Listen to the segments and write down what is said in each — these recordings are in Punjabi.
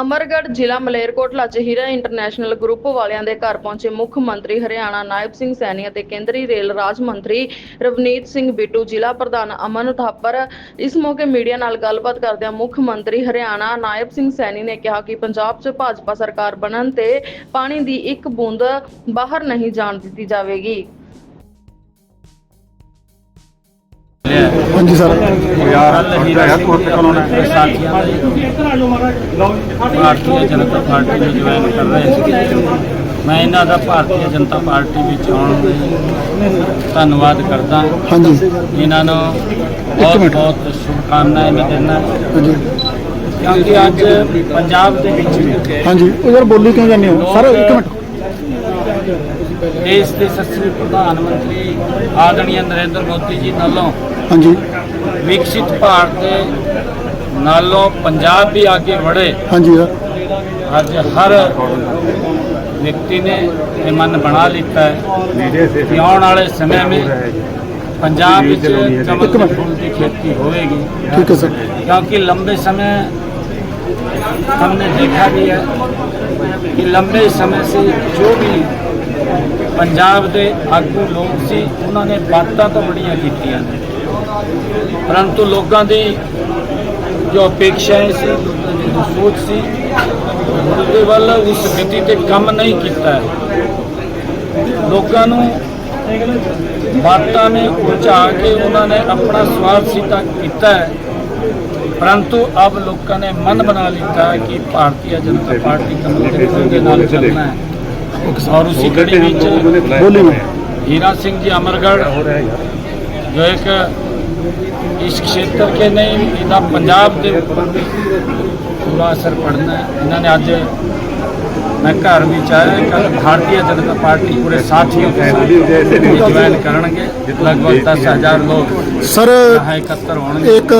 ਅਮਰਗੜ੍ਹ ਜ਼ਿਲ੍ਹਾ ਮਲੇਰਕੋਟਲਾ 'ਚ ਹੀਰਾ ਇੰਟਰਨੈਸ਼ਨਲ ਗਰੁੱਪ ਵਾਲਿਆਂ ਦੇ ਘਰ ਪਹੁੰਚੇ ਮੁੱਖ ਮੰਤਰੀ ਹਰਿਆਣਾ ਨਾਇਬ ਸਿੰਘ ਸੈਣੀ ਅਤੇ ਕੇਂਦਰੀ ਰੇਲ ਰਾਜ ਮੰਤਰੀ ਰਵਨੀਤ ਸਿੰਘ ਬਿੱਟੂ, ਜ਼ਿਲ੍ਹਾ ਪ੍ਰਧਾਨ ਅਮਨ ਥਾਪਰ। ਇਸ ਮੌਕੇ ਮੀਡੀਆ ਨਾਲ ਗੱਲਬਾਤ ਕਰਦਿਆਂ ਮੁੱਖ ਮੰਤਰੀ ਹਰਿਆਣਾ ਨਾਇਬ ਸਿੰਘ ਸੈਣੀ ਨੇ ਕਿਹਾ ਕਿ ਪੰਜਾਬ 'ਚ ਭਾਜਪਾ ਸਰਕਾਰ ਬਣਨ ਤੇ ਪਾਣੀ ਦੀ ਇੱਕ ਬੂੰਦ ਬਾਹਰ ਨਹੀਂ ਜਾਣ ਦਿੱਤੀ ਜਾਵੇਗੀ। ਹਾਂਜੀ ਸਰ। ਯਾਰ ਹੀਰਾ ਕੋਟ ਕਲੋਨਾ ਦੇ ਸਾਥੀਆਂ ਦੇ ਭਾਰਤੀ ਜਨਤਾ ਪਾਰਟੀ ਨੂੰ ਜੁਆਇਨ ਕਰ ਰਹੇ ਸੀ ਮੈਂ ਇਹਨਾਂ ਦਾ ਭਾਰਤੀ ਜਨਤਾ ਪਾਰਟੀ ਵਿੱਚ ਆਉਣ ਲਈ ਧੰਨਵਾਦ ਕਰਦਾ। ਹਾਂਜੀ। ਇਹਨਾਂ ਨੂੰ ਬਹੁਤ ਬਹੁਤ ਸ਼ੁਭਕਾਮਨਾਵਾਂ ਮੈਂ ਦਿੰਦਾ। ਹਾਂਜੀ। ਕਿਉਂਕਿ ਅੱਜ ਪੰਜਾਬ ਦੇ ਵਿੱਚ ਹਾਂਜੀ। ਉਹ ਯਾਰ ਬੋਲੀ ਕਿਉਂ ਜਾਂਦੇ ਹੋ? ਸਰ ਇੱਕ ਮਿੰਟ। ਦੇਸ਼ ਦੇ ਸੱਚੇ ਪ੍ਰਧਾਨ ਮੰਤਰੀ ਆਦਰਣੀय ਨਰਿੰਦਰ ਮੋਦੀ ਜੀ ਨਾਲੋਂ ਹਾਂਜੀ। ਵਿਕਸਿਤ ਭਾਰਤ ਦੇ ਨਾਲੋਂ ਪੰਜਾਬ ਵੀ ਅੱਗੇ ਵਧੇ ਹਾਂਜੀ ਸਰ ਅੱਜ ਹਰ ਵਿਅਕਤੀ ਨੇ ਇਹ ਮਨ ਬਣਾ ਲਿੱਤਾ ਹੈ ਕਿ ਆਉਣ ਵਾਲੇ ਸਮੇਂ ਵਿੱਚ ਪੰਜਾਬ ਵਿੱਚ ਕਮਲ ਇੱਕ ਦੇ ਮਿੰਟ। ਫੁੱਲ ਦੀ खेती होएगी ਠੀਕ ਹੈ ਸਰ क्योंकि लंबे समय हमने देखा भी है कि लंबे समय से जो भी ਪੰਜਾਬ ਦੇ ਆਗੂ ਲੋਕ ਸੀ ਉਹਨਾਂ ਨੇ ਬਾਤਾਂ ਤਾਂ ਬੜੀਆਂ ਕੀਤੀਆਂ ਨੇ ਪਰੰਤੂ ਲੋਕਾਂ ਦੀ ਜੋ ਅਪੇక్షਾएं ਸੀ ਸੋਚ ਸੀ ਉਹਦੇ ਵੱਲ ਉਸ ਗਤੀ ਤੇ ਕੰਮ ਨਹੀਂ ਕੀਤਾ। ਲੋਕਾਂ ਨੂੰ ਬਾਤਾਂ ਨੇ ਪਹੁੰਚਾ ਕੇ ਉਹਨਾਂ ਨੇ ਆਪਣਾ ਸਵਾਰਥ ਸਿੱਧਾ ਕੀਤਾ। ਪਰੰਤੂ ਅਬ ਲੋਕਾਂ ਨੇ ਮਨ ਬਣਾ ਲਿਆ ਕਿ ਭਾਰਤੀ ਜਨਤਾ ਪਾਰਟੀ ਕਮਲ ਦੇ ਨਾਲ ਚੱਲਣਾ ਹੈ। ਔਰ ਉਸੇ ਕੜੀ ਵਿੱਚ ਹੀਰਾ ਸਿੰਘ ਜੀ ਅਮਰਗੜ ਜੋ ਇੱਕ इस क्षेत्र के नहीं इधर पंजाब के ऊपर भी पूरा असर पड़ना है। इन्होंने अज मैं घर भी आया कल भारतीय जनता पार्टी पूरे साथियों के ज्वाइन करेंगे। लगभग दस हज़ार लोग सर एकत्र होंगे। एक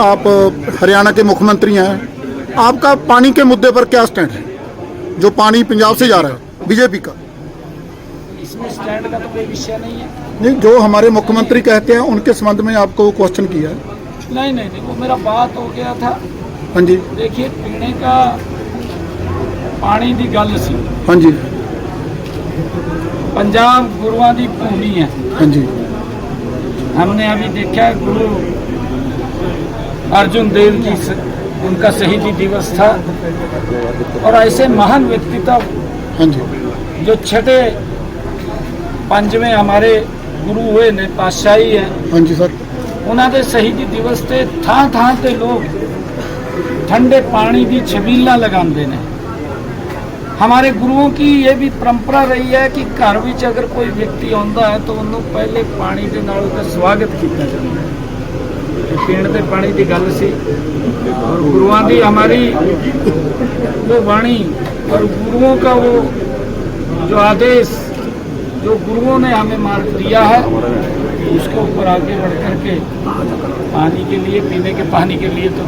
आप हरियाणा के मुख्यमंत्री हैं। आपका पानी के मुद्दे पर क्या स्टैंड है? जो पानी पंजाब से जा रहा है बीजेपी का। इसमें स्टैंड का तो कोई विषय नहीं है। नहीं जो हमारे मुख्यमंत्री कहते हैं उनके संबंध में आपको क्वेश्चन किया है नहीं नहीं नहीं वो मेरा बात हो गया था हाँ जी देखिए पीने का पानी की गल सी हाँ जी पंजाब गुरुओं की भूमि है हाँ जी हमने अभी देखा है गुरु अर्जुन देव जी स- उनका शहीदी दिवस था और ऐसे महान व्यक्तित्व हाँ जी जो छठे पंजवें हमारे गुरु हुए ने पातशाही है हाँ जी सर ਉਹਨਾਂ ਦੇ ਸ਼ਹੀਦੀ ਦਿਵਸ ਤੇ ਥਾਂ ਥਾਂ ਤੇ ਲੋਕ ਠੰਡੇ ਪਾਣੀ ਦੀ ਛਬੀਲਾਂ ਲਗਾਉਂਦੇ ਨੇ हमारे गुरुओं की ये भी परंपरा रही है कि घर ਵਿੱਚ ਅਗਰ ਕੋਈ ਵਿਅਕਤੀ ਆਉਂਦਾ ਹੈ ਤਾਂ ਉਹਨੂੰ ਪਹਿਲੇ ਪਾਣੀ ਦੇ ਨਾਲ ਉਹਦਾ ਸਵਾਗਤ ਕੀਤਾ ਜਾਂਦਾ ਹੈ ਇਹ ਪੀਣ ਦੇ ਪਾਣੀ ਦੀ ਗੱਲ ਸੀ ਔਰ ਗੁਰੂਆਂ ਦੀ हमारी जो वाणी और गुरुओं का वो जो आदेश जो गुरुओं ने हमें मार्ग दिया है उसके ऊपर आगे बढ़ करके पानी के लिए पीने के पानी के लिए तो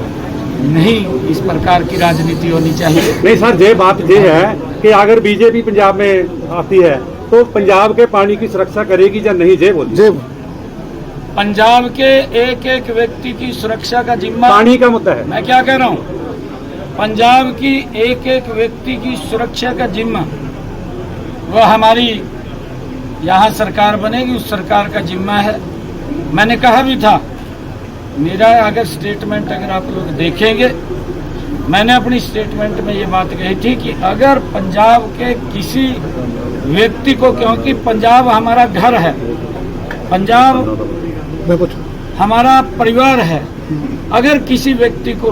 नहीं इस प्रकार की राजनीति होनी चाहिए। नहीं सर ये बात ये है कि अगर बीजेपी पंजाब में आती है तो पंजाब के पानी की सुरक्षा करेगी या नहीं? ये बोलिए। जी पंजाब के एक एक व्यक्ति की सुरक्षा का जिम्मा पानी का मुद्दा है। मैं क्या कह रहा हूँ? पंजाब की एक एक व्यक्ति की सुरक्षा का जिम्मा वह हमारी यहाँ सरकार बनेगी उस सरकार का जिम्मा है। मैंने कहा भी था मेरा अगर स्टेटमेंट अगर आप लोग देखेंगे मैंने अपनी स्टेटमेंट में ये बात कही थी कि अगर पंजाब के किसी व्यक्ति को क्योंकि पंजाब हमारा घर है पंजाब हमारा परिवार है अगर किसी व्यक्ति को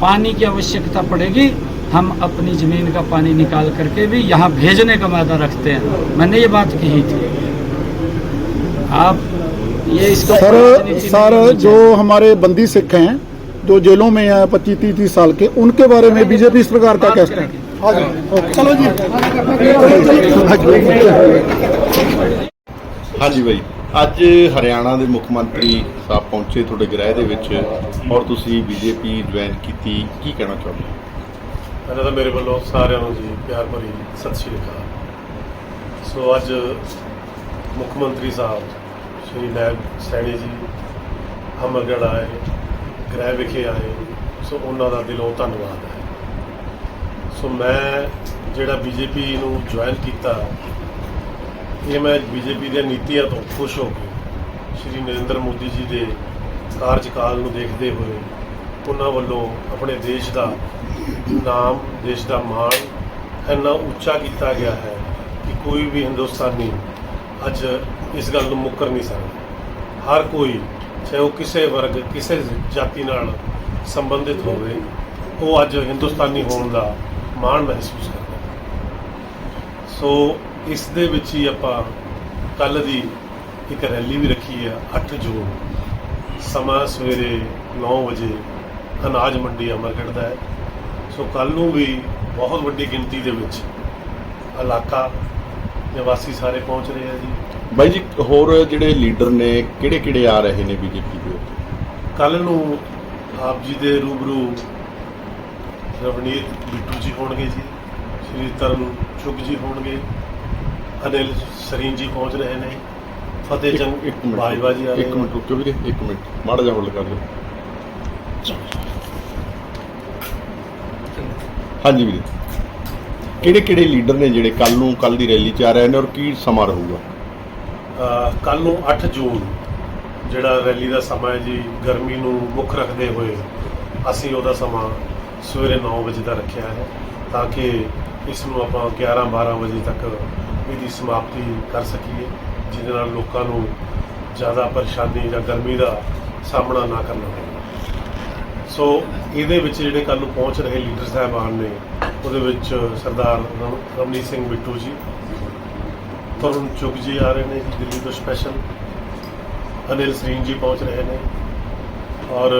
पानी की आवश्यकता पड़ेगी हम अपनी जमीन का पानी निकाल करके भी यहाँ भेजने का वादा रखते हैं मैंने ये बात कही थी आप ये इसको सर राजनीति सर नहीं जो हमारे बंदी सिख हैं जो जेलों में हैं पच्चीस तीस तीस साल के उनके बारे में बीजेपी सरकार का क्या स्टैंड है हाँ जी ओके। चलो जी ਹਾਂਜੀ ਬਾਈ ਅੱਜ ਹਰਿਆਣਾ ਦੇ ਮੁੱਖ ਮੰਤਰੀ ਸਾਹਿਬ ਪਹੁੰਚੇ ਤੁਹਾਡੇ ਗ੍ਰਹਿ ਦੇ ਵਿੱਚ ਔਰ ਤੁਸੀਂ ਬੀਜੇਪੀ ਜੁਆਇਨ ਕੀਤੀ ਕੀ ਕਹਿਣਾ ਚਾਹੁੰਦੇ ਹੋ ਪਹਿਲਾਂ ਮੇਰੇ ਵੱਲੋਂ ਸਾਰਿਆਂ ਨੂੰ ਜੀ ਪਿਆਰ ਭਰੀ ਸਤਿ ਸ਼੍ਰੀ ਅਕਾਲ। ਸੋ ਅੱਜ ਮੁੱਖ ਮੰਤਰੀ ਸਾਹਿਬ ਸ਼੍ਰੀ ਨਾਇਬ ਸੈਣੀ ਜੀ ਅਮਰਗੜ੍ਹ ਆਏ, ਗ੍ਰਹਿ ਵਿਖੇ ਆਏ, ਸੋ ਉਹਨਾਂ ਦਾ ਦਿਲੋਂ ਧੰਨਵਾਦ ਹੈ। ਸੋ ਮੈਂ ਜਿਹੜਾ ਬੀਜੇਪੀ ਨੂੰ ਜੁਆਇਨ ਕੀਤਾ, ਇਹ ਮੈਂ ਬੀਜੇਪੀ ਦੀਆਂ ਨੀਤੀਆਂ ਤੋਂ ਖੁਸ਼ ਹੋ ਕੇ ਸ਼੍ਰੀ ਨਰਿੰਦਰ ਮੋਦੀ ਜੀ ਦੇ ਕਾਰਜਕਾਲ ਨੂੰ ਦੇਖਦੇ ਹੋਏ ਉਹਨਾਂ ਵੱਲੋਂ ਆਪਣੇ ਦੇਸ਼ ਦਾ ਨਾਮ, ਦੇਸ਼ ਦਾ ਮਾਣ ਇੰਨਾ ਉੱਚਾ ਕੀਤਾ ਗਿਆ ਹੈ ਕਿ ਕੋਈ ਵੀ ਹਿੰਦੁਸਤਾਨੀ ਅੱਜ ਇਸ ਗੱਲ ਨੂੰ ਮੁੱਕਰ ਨਹੀਂ ਸਕਦਾ। ਹਰ ਕੋਈ, ਚਾਹੇ ਉਹ ਕਿਸੇ ਵਰਗ, ਕਿਸੇ ਜਾਤੀ ਨਾਲ ਸੰਬੰਧਿਤ ਹੋਵੇ, ਉਹ ਅੱਜ ਹਿੰਦੁਸਤਾਨੀ ਹੋਣ ਦਾ ਮਾਣ ਮਹਿਸੂਸ ਕਰਦਾ ਸੋ ਇਸ ਦੇ ਵਿੱਚ ਹੀ ਆਪਾਂ ਕੱਲ ਦੀ ਇੱਕ ਰੈਲੀ ਵੀ ਰੱਖੀ ਹੈ 8 ਜੂਨ। ਸਮਾਂ ਸਵੇਰੇ 9 ਵਜੇ ਅਨਾਜ ਮੰਡੀ ਅਮਰਗੜ੍ਹ ਦਾ ਹੈ। ਸੋ ਕੱਲ ਨੂੰ ਵੀ ਬਹੁਤ ਵੱਡੀ ਗਿਣਤੀ ਦੇ ਵਿੱਚ ਇਲਾਕਾ ਨਿਵਾਸੀ ਸਾਰੇ ਪਹੁੰਚ ਰਹੇ ਆ ਜੀ। ਬਾਈ ਜੀ ਹੋਰ ਜਿਹੜੇ ਲੀਡਰ ਨੇ ਕਿਹੜੇ ਕਿਹੜੇ ਆ ਰਹੇ ਨੇ ਬੀਜੇਪੀ ਦੇ ਕੱਲ ਨੂੰ ਆਪ ਜੀ ਦੇ ਰੂਬਰੂ ਰਵਨੀਤ ਬਿੱਟੂ ਜੀ ਹੋਣਗੇ ਜੀ ਸ਼੍ਰੀ ਤਰਨ ਚੁਗ ਜੀ ਹੋਣਗੇ ਅਨਿਲ ਸਰੀਨ ਜੀ ਪਹੁੰਚ ਰਹੇ ਨੇ ਫਤਿਹ ਮਿੰਟ ਬਾਜਵਾ ਜੀ ਆ ਰਹੇ ਇੱਕ। ਮਿੰਟ ਰੁਕਿਓ ਵੀਰੇ ਇੱਕ ਮਿੰਟ ਮਾੜਾ ਜਿਹਾ ਹੋਲਡ ਕਰ ਲਿਓ ਹਾਂਜੀ ਵੀਰੇ। ਕਿਹੜੇ ਕਿਹੜੇ ਲੀਡਰ ਨੇ ਜਿਹੜੇ ਕੱਲ ਨੂੰ ਕੱਲ ਦੀ ਰੈਲੀ 'ਚ ਆ ਰਹੇ ਨੇ ਔਰ ਕੀ ਸਮਾਂ ਰਹੂਗਾ? ਕੱਲ ਨੂੰ 8 ਜੂਨ, ਜਿਹੜਾ ਰੈਲੀ ਦਾ ਸਮਾਂ ਹੈ ਜੀ, ਗਰਮੀ ਨੂੰ ਮੁੱਖ ਰੱਖਦੇ ਹੋਏ ਅਸੀਂ ਉਹਦਾ ਸਮਾਂ ਸਵੇਰੇ 9 ਵਜੇ ਦਾ ਰੱਖਿਆ ਹੈ ਤਾਂ ਕਿ ਇਸ ਨੂੰ ਆਪਾਂ 11 12 ਵਜੇ ਤੱਕ ਇਹਦੀ ਸਮਾਪਤੀ ਕਰ ਸਕੀਏ, ਜਿਹਦੇ ਨਾਲ ਲੋਕਾਂ ਨੂੰ ਜ਼ਿਆਦਾ ਪਰੇਸ਼ਾਨੀ ਜਾਂ ਗਰਮੀ ਦਾ ਸਾਹਮਣਾ ਨਾ ਕਰਨਾ ਪਵੇ। ਸੋ ਇਹਦੇ ਵਿੱਚ ਜਿਹੜੇ ਕੱਲ ਨੂੰ ਪਹੁੰਚ ਰਹੇ ਲੀਡਰ ਸਾਹਿਬਾਨ ਨੇ, ਉਹਦੇ ਵਿੱਚ ਸਰਦਾਰ ਰਮ- ਰਮਨੀਤ ਸਿੰਘ ਬਿੱਟੂ ਜੀ, ਤਰੁਣ ਚੁਗ ਜੀ ਆ ਰਹੇ ਨੇ ਜੀ ਦਿੱਲੀ ਤੋਂ ਸਪੈਸ਼ਲ ਅਨਿਲ ਸਰੀਨ ਜੀ ਪਹੁੰਚ ਰਹੇ ਨੇ ਔਰ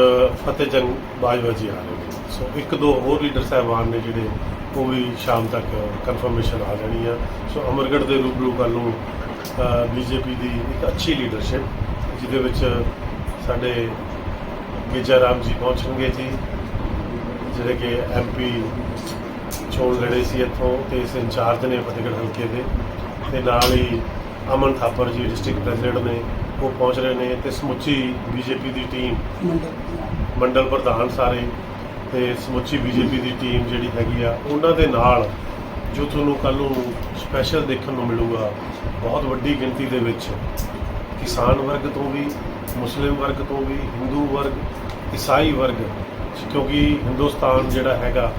ਫਤਿਹ ਜੰਗ ਬਾਜਵਾ ਜੀ ਆ ਰਹੇ ਨੇ। ਸੋ ਇੱਕ ਦੋ ਹੋਰ ਲੀਡਰ ਸਾਹਿਬਾਨ ਨੇ ਜਿਹੜੇ, ਉਹ ਵੀ ਸ਼ਾਮ ਤੱਕ ਕਨਫਰਮੇਸ਼ਨ ਆ ਜਾਣੀ ਆ। ਸੋ ਅਮਰਗੜ੍ਹ ਦੇ ਰੂਬਰੂ ਕੱਲ ਨੂੰ ਬੀਜੇਪੀ ਦੀ ਇੱਕ ਅੱਛੀ ਲੀਡਰਸ਼ਿਪ ਜਿਹਦੇ ਵਿੱਚ ਸਾਡੇ ਗੇਜਾ ਰਾਮ ਜੀ ਪਹੁੰਚਣਗੇ ਜੀ। ਜਿਹੜੇ ਕਿ ਐਮਪੀ ਚੋਣ ਲੜੇ ਸੀ ਇੱਥੋਂ ਤੇ ਇਸ ਇੰਚਾਰਜ ਨੇ ਫਤਿਹਗੜ੍ਹ ਹਲਕੇ ਦੇ ਤੇ ਨਾਲ ਹੀ ਅਮਨ ਥਾਪਰ ਜੀ, ਡਿਸਟ੍ਰਿਕਟ ਪ੍ਰੈਜ਼ੀਡੈਂਟ ਨੇ, ਉਹ ਪਹੁੰਚ ਰਹੇ ਨੇ ਤੇ ਸਮੁੱਚੀ ਬੀਜੇਪੀ ਦੀ ਟੀਮ ਮੰਡਲ ਪ੍ਰਧਾਨ ਸਾਰੇ ਤੇ ਸਮੁੱਚੀ ਬੀਜੇਪੀ ਦੀ ਟੀਮ ਜਿਹੜੀ ਹੈਗੀ ਆ, ਉਹਨਾਂ ਦੇ ਨਾਲ ਜੋ ਤੁਹਾਨੂੰ ਕੱਲ ਨੂੰ ਸਪੈਸ਼ਲ ਦੇਖਣ ਨੂੰ ਮਿਲੂਗਾ, ਬਹੁਤ ਵੱਡੀ ਗਿਣਤੀ ਦੇ ਵਿੱਚ ਕਿਸਾਨ ਵਰਗ ਤੋਂ ਵੀ, ਮੁਸਲਿਮ ਵਰਗ ਤੋਂ ਵੀ, ਹਿੰਦੂ ਵਰਗ, ਈਸਾਈ ਵਰਗ ਕਿਉਂਕਿ ਹਿੰਦੁਸਤਾਨ ਜਿਹੜਾ ਹੈਗਾ,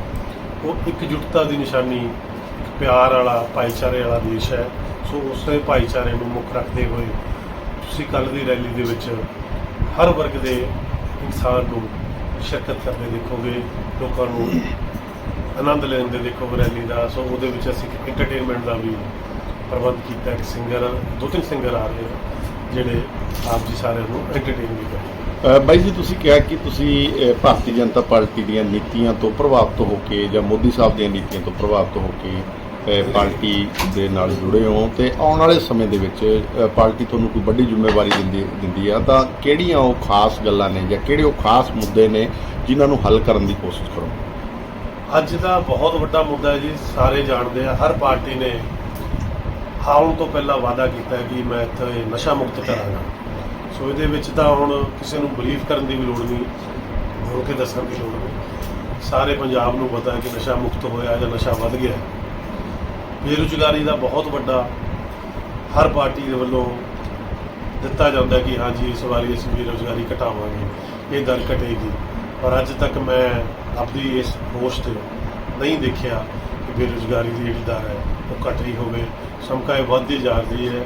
ਉਹ ਇਕਜੁੱਟਤਾ ਦੀ ਨਿਸ਼ਾਨੀ, ਇੱਕ ਪਿਆਰ ਵਾਲਾ, ਭਾਈਚਾਰੇ ਵਾਲਾ ਦੇਸ਼ ਹੈ। ਸੋ ਉਸੇ ਭਾਈਚਾਰੇ ਨੂੰ ਮੁੱਖ ਰੱਖਦੇ ਹੋਏ ਤੁਸੀਂ ਕੱਲ ਦੀ ਰੈਲੀ ਦੇ ਵਿੱਚ ਹਰ ਵਰਗ ਦੇ ਇਨਸਾਨ ਨੂੰ ਸ਼ਿਰਕਤ ਕਰਦੇ ਦੇਖੋਗੇ, ਲੋਕਾਂ ਨੂੰ ਆਨੰਦ ਲੈਂਦੇ ਦੇਖੋਗੇ ਰੈਲੀ ਦਾ। ਸੋ ਉਹਦੇ ਵਿੱਚ ਅਸੀਂ ਐਂਟਰਟੇਨਮੈਂਟ ਦਾ ਵੀ ਪ੍ਰਬੰਧ ਕੀਤਾ। ਇੱਕ ਸਿੰਗਰ ਦੋ ਤਿੰਨ ਸਿੰਗਰ ਆ ਰਹੇ ਜਿਹੜੇ ਆਪ ਜੀ ਸਾਰਿਆਂ ਨੂੰ ਐਂਟਰਟੇਨ ਵੀ ਕਰਨਗੇ ਬਾਈ ਜੀ, ਤੁਸੀਂ ਕਿਹਾ ਕਿ ਤੁਸੀਂ ਭਾਰਤੀ ਜਨਤਾ ਪਾਰਟੀ ਦੀਆਂ ਨੀਤੀਆਂ ਤੋਂ ਪ੍ਰਭਾਵਿਤ ਹੋ ਕੇ ਜਾਂ ਮੋਦੀ ਸਾਹਿਬ ਦੀਆਂ ਨੀਤੀਆਂ ਤੋਂ ਪ੍ਰਭਾਵਿਤ ਹੋ ਕੇ ਪਾਰਟੀ ਦੇ ਨਾਲ ਜੁੜੇ ਹੋ ਤੇ ਆਉਣ ਵਾਲੇ ਸਮੇਂ ਦੇ ਵਿੱਚ ਪਾਰਟੀ ਤੁਹਾਨੂੰ ਕੋਈ ਵੱਡੀ ਜ਼ਿੰਮੇਵਾਰੀ ਦਿੰਦੀ ਦਿੰਦੀ ਆ, ਤਾਂ ਕਿਹੜੀਆਂ ਉਹ ਖਾਸ ਗੱਲਾਂ ਨੇ ਜਾਂ ਕਿਹੜੇ ਉਹ ਖਾਸ ਮੁੱਦੇ ਨੇ ਜਿਨ੍ਹਾਂ ਨੂੰ ਹੱਲ ਕਰਨ ਦੀ ਕੋਸ਼ਿਸ਼ ਕਰੋ? ਅੱਜ ਦਾ ਬਹੁਤ ਵੱਡਾ ਮੁੱਦਾ ਹੈ ਜੀ, ਸਾਰੇ ਜਾਣਦੇ ਆ, ਹਰ ਪਾਰਟੀ ਨੇ ਆਉਣ ਤੋਂ ਪਹਿਲਾਂ ਵਾਅਦਾ ਕੀਤਾ ਕਿ ਮੈਂ ਇੱਥੇ ਨਸ਼ਾ ਮੁਕਤ ਕਰਾਂਗਾ। ਸੋ ਇਹਦੇ ਵਿੱਚ ਤਾਂ ਹੁਣ ਕਿਸੇ ਨੂੰ ਬਲੀਵ ਕਰਨ ਦੀ ਵੀ ਲੋੜ ਨਹੀਂ। ਬੋਲ ਕੇ ਦੱਸਣ ਦੀ ਲੋੜ ਨਹੀਂ। ਸਾਰੇ ਪੰਜਾਬ ਨੂੰ ਪਤਾ ਹੈ ਕਿ ਨਸ਼ਾ ਮੁਕਤ ਹੋਇਆ ਜਾਂ ਨਸ਼ਾ ਵੱਧ ਗਿਆ ਬੇਰੁਜ਼ਗਾਰੀ ਦਾ ਬਹੁਤ ਵੱਡਾ ਹਰ ਪਾਰਟੀ ਦੇ ਵੱਲੋਂ ਦਿੱਤਾ ਜਾਂਦਾ ਕਿ ਹਾਂਜੀ, ਇਸ ਵਾਰੀ ਅਸੀਂ ਬੇਰੁਜ਼ਗਾਰੀ ਘਟਾਵਾਂਗੇ, ਇਹ ਦਰ ਘਟੇਗੀ। ਪਰ ਅੱਜ ਤੱਕ ਮੈਂ ਆਪਣੀ ਇਸ ਪੋਸਟ ਤੇ ਨਹੀਂ ਦੇਖਿਆ ਕਿ ਬੇਰੁਜ਼ਗਾਰੀ ਦੀ ਜਿਹੜੀ ਦਰ ਹੈ, ਉਹ ਘਟ ਰਹੀ ਹੋਵੇ। ਸਮਕਾਏ ਵੱਧਦੀ ਜਾ ਰਹੀ ਹੈ।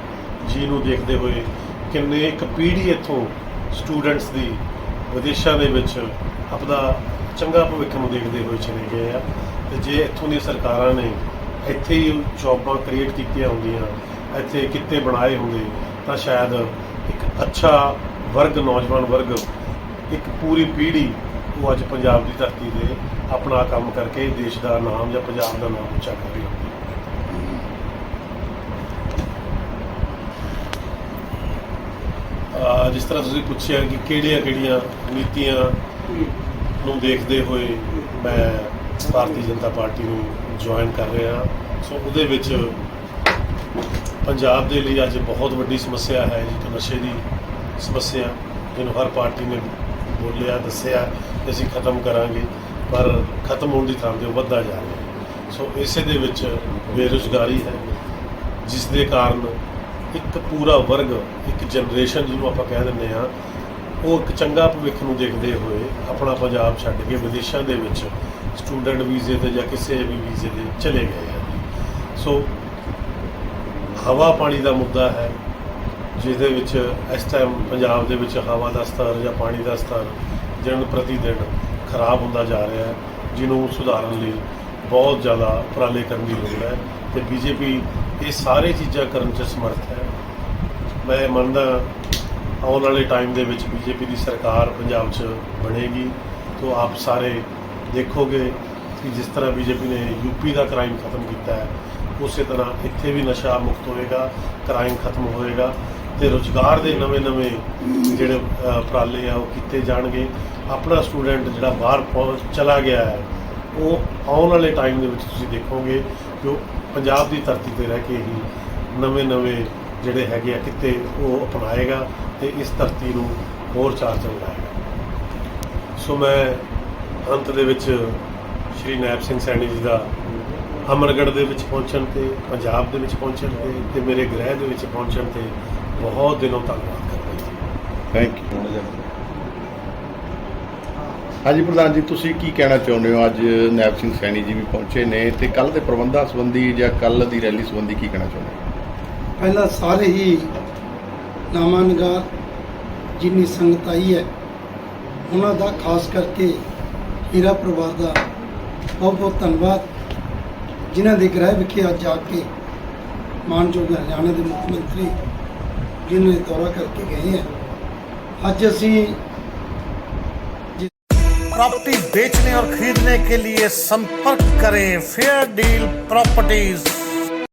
ਜਿਹਨੂੰ ਦੇਖਦੇ ਹੋਏ ਕਿੰਨੇ ਇੱਕ ਪੀੜ੍ਹੀ ਇੱਥੋਂ ਸਟੂਡੈਂਟਸ ਦੀ ਵਿਦੇਸ਼ਾਂ ਦੇ ਵਿੱਚ ਆਪਣਾ ਚੰਗਾ ਭਵਿੱਖ ਨੂੰ ਦੇਖਦੇ ਹੋਏ ਚਲੇ ਗਏ ਆ। ਤੇ ਜੇ ਇੱਥੋਂ ਦੀਆਂ ਸਰਕਾਰਾਂ ਨੇ ਇੱਥੇ ਹੀ ਜੌਬਾਂ ਕ੍ਰੀਏਟ ਕੀਤੀਆਂ ਹੁੰਦੀਆਂ, ਇੱਥੇ ਕਿੱਤੇ ਬਣਾਏ ਹੁੰਦੇ, ਤਾਂ ਸ਼ਾਇਦ ਇੱਕ ਅੱਛਾ ਵਰਗ, ਨੌਜਵਾਨ ਵਰਗ, ਇੱਕ ਪੂਰੀ ਪੀੜ੍ਹੀ ਉਹ ਅੱਜ ਪੰਜਾਬ ਦੀ ਧਰਤੀ ਤੇ ਆਪਣਾ ਕੰਮ ਕਰਕੇ ਦੇਸ਼ ਦਾ ਨਾਮ ਜਾਂ ਪੰਜਾਬ ਦਾ ਨਾਮ ਉੱਚਾ ਕਰ ਰਹੀ ਹੁੰਦੀ ਜਿਸ ਤਰ੍ਹਾਂ ਤੁਸੀਂ ਪੁੱਛਿਆ ਕਿ ਕਿਹੜੀਆਂ ਕਿਹੜੀਆਂ ਨੀਤੀਆਂ ਨੂੰ ਦੇਖਦੇ ਹੋਏ ਮੈਂ ਭਾਰਤੀ ਜਨਤਾ ਪਾਰਟੀ ਨੂੰ ਜੁਆਇਨ ਕਰ ਰਿਹਾ। ਸੋ ਉਹਦੇ ਵਿੱਚ ਪੰਜਾਬ ਦੇ ਲਈ ਅੱਜ ਬਹੁਤ ਵੱਡੀ ਸਮੱਸਿਆ ਹੈ ਜੀ, ਨਸ਼ੇ ਦੀ ਸਮੱਸਿਆ, ਜਿਹਨੂੰ ਹਰ ਪਾਰਟੀ ਨੇ ਬੋਲਿਆ, ਦੱਸਿਆ ਕਿ ਅਸੀਂ ਖਤਮ ਕਰਾਂਗੇ, ਪਰ ਖਤਮ ਹੋਣ ਦੀ ਥਾਂ ਤੇ ਉਹ ਵੱਧਦਾ ਜਾ ਰਿਹਾ ਸੋ ਇਸੇ ਦੇ ਵਿੱਚ ਬੇਰੁਜ਼ਗਾਰੀ ਹੈ, ਜਿਸ ਦੇ ਕਾਰਨ ਇੱਕ ਪੂਰਾ ਵਰਗ, ਇੱਕ ਜਨਰੇਸ਼ਨ ਜਿਹਨੂੰ ਆਪਾਂ ਕਹਿ ਦਿੰਦੇ ਆ ਉਹ ਇੱਕ ਚੰਗਾ ਭਵਿੱਖ ਨੂੰ ਦੇਖਦੇ ਹੋਏ ਆਪਣਾ ਪੰਜਾਬ ਛੱਡ ਕੇ ਵਿਦੇਸ਼ਾਂ ਦੇ ਵਿੱਚ ਸਟੂਡੈਂਟ ਵੀਜ਼ੇ ਤੇ ਜਾਂ ਕਿਸੇ ਵੀ ਵੀਜ਼ੇ ਤੇ ਚਲੇ ਗਏ ਆ ਸੋ ਹਵਾ ਪਾਣੀ ਦਾ ਮੁੱਦਾ ਹੈ, ਜਿਹਦੇ ਵਿੱਚ ਇਸ ਟਾਈਮ ਪੰਜਾਬ ਦੇ ਵਿੱਚ ਹਵਾ ਦਾ ਸਤਰ ਜਾਂ ਪਾਣੀ ਦਾ ਸਤਰ ਦਿਨ ਪ੍ਰਤੀ ਦਿਨ ਖਰਾਬ ਹੁੰਦਾ ਜਾ ਰਿਹਾ ਹੈ, ਜਿਹਨੂੰ ਸੁਧਾਰਨ ਲਈ ਬਹੁਤ ਜ਼ਿਆਦਾ ਉਪਰਾਲੇ ਕਰਨ ਦੀ ਲੋੜ ਹੈ ਤੇ ਬੀਜੇਪੀ ਇਹ ਸਾਰੇ ਚੀਜ਼ਾਂ ਕਰਨ 'ਚ ਸਮਰਥ ਹੈ। ਮੈਂ ਮੰਨਦਾ ਆਉਣ ਵਾਲੇ ਟਾਈਮ ਦੇ ਵਿੱਚ ਬੀਜੇਪੀ ਦੀ ਸਰਕਾਰ ਪੰਜਾਬ 'ਚ ਬਣੇਗੀ। ਤੋਂ ਆਪ ਸਾਰੇ ਦੇਖੋਗੇ ਕਿ ਜਿਸ ਤਰ੍ਹਾਂ ਬੀਜੇਪੀ ਨੇ ਯੂਪੀ ਦਾ ਕ੍ਰਾਈਮ ਖਤਮ ਕੀਤਾ ਹੈ, ਉਸੇ ਤਰ੍ਹਾਂ ਇੱਥੇ ਵੀ ਨਸ਼ਾ ਮੁਕਤ ਹੋਏਗਾ ਕ੍ਰਾਈਮ ਖਤਮ ਹੋਏਗਾ ਤੇ ਰੋਜ਼ਗਾਰ ਦੇ ਨਵੇਂ-ਨਵੇਂ ਜਿਹੜੇ ਉਪਰਾਲੇ ਆ, ਉਹ ਕੀਤੇ ਜਾਣਗੇ। ਆਪਣਾ ਸਟੂਡੈਂਟ ਜਿਹੜਾ ਬਾਹਰ ਪਹੁੰਚ ਚਲਾ ਗਿਆ ਹੈ, ਉਹ ਆਉਣ ਵਾਲੇ ਟਾਈਮ ਦੇ ਵਿੱਚ ਤੁਸੀਂ ਦੇਖੋਗੇ ਕਿ ਉਹ ਪੰਜਾਬ ਦੀ ਧਰਤੀ ਤੇ ਰਹਿ ਕੇ ਹੀ ਨਵੇਂ-ਨਵੇਂ ਜਿਹੜੇ ਹੈਗੇ ਆ ਕਿਤੇ ਉਹ ਅਪਣਾਏਗਾ ਤੇ ਇਸ ਧਰਤੀ ਨੂੰ ਹੋਰ ਚਾਰ ਚੰਗਾਏਗਾ ਸੋ ਮੈਂ ਅੰਤ ਦੇ ਵਿੱਚ ਸ਼੍ਰੀ ਨੈਬ ਸਿੰਘ ਸੈਣੀ ਜੀ ਦਾ ਅਮਰਗੜ੍ਹ ਦੇ ਵਿੱਚ ਪਹੁੰਚਣ ਤੇ, ਪੰਜਾਬ ਦੇ ਵਿੱਚ ਪਹੁੰਚਣ ਤੇ ਤੇ ਮੇਰੇ ਗ੍ਰਹਿ ਦੇ ਵਿੱਚ ਪਹੁੰਚਣ ਤੇ ਬਹੁਤ ਦਿਨੋਂ ਧੰਨਵਾਦ ਕਰਦਾ ਹਾਂ। ਥੈਂਕ ਯੂ ਹਾਂਜੀ, ਪ੍ਰਧਾਨ ਜੀ, ਤੁਸੀਂ ਕੀ ਕਹਿਣਾ ਚਾਹੁੰਦੇ ਹੋ? ਅੱਜ ਨੈਬ ਸਿੰਘ ਸੈਣੀ ਜੀ ਵੀ ਪਹੁੰਚੇ ਨੇ ਤੇ ਕੱਲ ਦੇ ਪ੍ਰਬੰਧਾਂ ਸੰਬੰਧੀ ਜਾਂ ਕੱਲ ਦੀ ਰੈਲੀ ਸੰਬੰਧੀ ਕੀ ਕਹਿਣਾ ਚਾਹੁੰਦੇ ਹੋ? ਪਹਿਲਾਂ ਸਾਰੇ ਹੀ ਨਾਮਾਨਗਾਰ ਜਿੰਨੀ ਸੰਗਤ ਆਈ ਹੈ ਉਹਨਾਂ ਦਾ ਖਾਸ ਕਰਕੇ ਹੀਰਾ ਪਰਿਵਾਰ ਦਾ ਬਹੁਤ ਬਹੁਤ ਧੰਨਵਾਦ ਜਿਨ੍ਹਾਂ ਦੇ ਗ੍ਰਹਿ ਵਿਖੇ ਅੱਜ ਜਾ ਕੇ ਮਾਨਯੋਗ ਹਰਿਆਣਾ ਦੇ ਮੁੱਖ ਮੰਤਰੀ ਜਿਨ੍ਹਾਂ ਨੇ ਦੌਰਾ ਕਰਕੇ ਗਏ ਹੈ ਅੱਜ ਅਸੀਂ प्रॉपर्टी बेचने और खरीदने के लिए संपर्क करें फेयर डील प्रॉपर्टीज